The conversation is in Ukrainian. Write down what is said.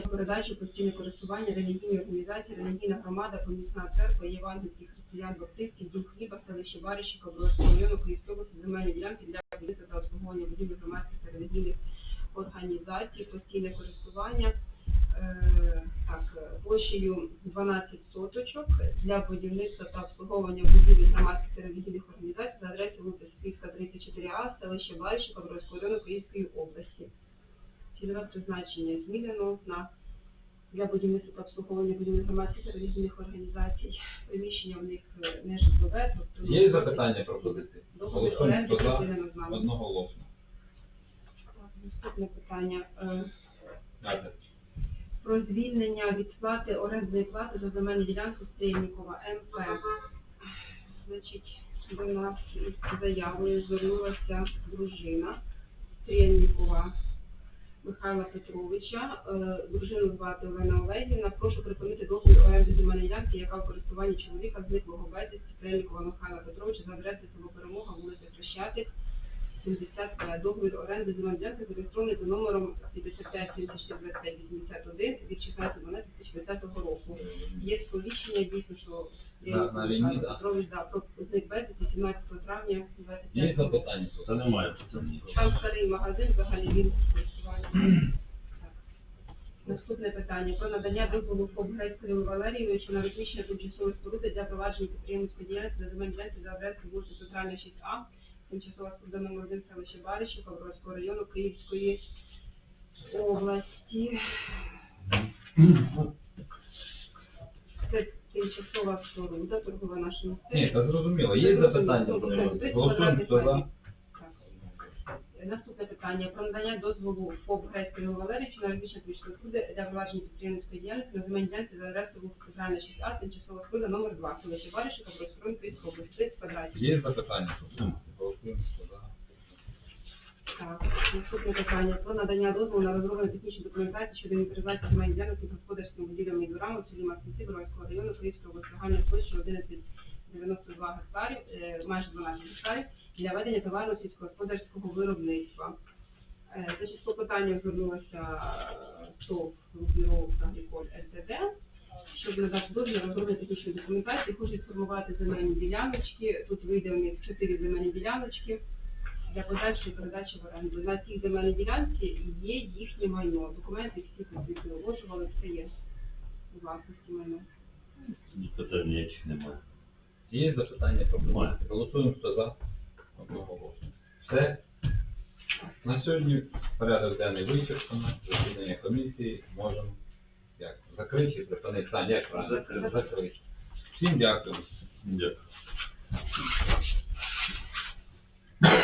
про передачу постійне користування релігійній організації, релігійна громада, помісна церква, євангельських християн баптистів, дух хліба, селище Барищика, Бродського району, Київської області, земельні ділянки для будівництва та обслуговування будівель громадських та релігійних організацій, постійне користування. Е, так, площею 12 соточок для будівництва та обслуговування будівель громадських та релігійних організацій за адресою вулиця Спільська, 34А, селище Барищика, Бродського району, Київської області. Цільове призначення змінено на для будівництва та обслуговування будівель громадських релігійних організацій. Приміщення в них е, не житлове, тобто Є запитання пропозиції? Голосуємо, з. Одноголосно. Наступне питання. Е, про звільнення від сплати орендної плати за земельну ділянку Стрільникова МП. Значить, до нас із заявою звернулася дружина Стрільникова Михайла Петровича. Е, Дружину звати Олена Олегівна. Прошу припинити договір оренди земельної ділянки, яка в користуванні чоловіка зниклого безвісті Стрельникова Михайла Петровича за адресою село Перемога, вулиця Хрещатик, 70 договір оренди земельної ділянки зареєстрований за номером 55 75 81 від 16.12.2020 року. Є сповіщення дійсно, що На- на війні, да. Петрович да, про зник безвісті 17 травня Є 25 року. запитання? Та немає. Там старий магазин, взагалі він в Наступне питання про надання дозволу ФОП Грець Кирилу Валерійовичу на розміщення тимчасової споруди для провадження підприємницької діяльності на земельній ділянці за адресою вулиця Центральна 6А, тимчасова споруда номер 1 селище Барища, Бродського району Київської області. Це тимчасова споруда, торгова наша Ні, місцевість. це зрозуміло. Є запитання? Голосуємо, хто за? Наступне питання про надання дозволу ФОП Грецького Валерійовичу на розміщення тимчасової споруди для провадження підприємницької діяльності на земельній ділянці за адресою вулиця Центральна 6А, тимчасова споруда номер 2, селище Баришика, Бродського Київської області, 30 квадратів. Є запитання? Так, наступне питання про надання дозволу на розроблення технічної документації щодо інвентаризації земельних ділянок під господарськими будівлями і дворами в селі Маснівці Боровського району Київської області площею 1192 гектарів, е, майже 12 гектарів для ведення товарного сільськогосподарського виробництва. Е, Значить, по питанню звернулася ТОВ «Рубльов Агріколь ЛТД, щоб надати дозвіл на розроблення технічної документації, хочуть сформувати земельні діляночки. Тут вийде у них чотири земельні діляночки для подальшої передачі в оренду. На цій земельній ділянці є їхнє майно. Документи всі тут виложували, все є у власності майно. Питань ніяких немає. Є запитання? Немає. Голосуємо, хто за? Одноголосно. Все. На сьогодні порядок денний вичерпано. Засідання комісії можемо як закрити припинити. Сань, як правильно? Закрити. Всім дякую. Дякую.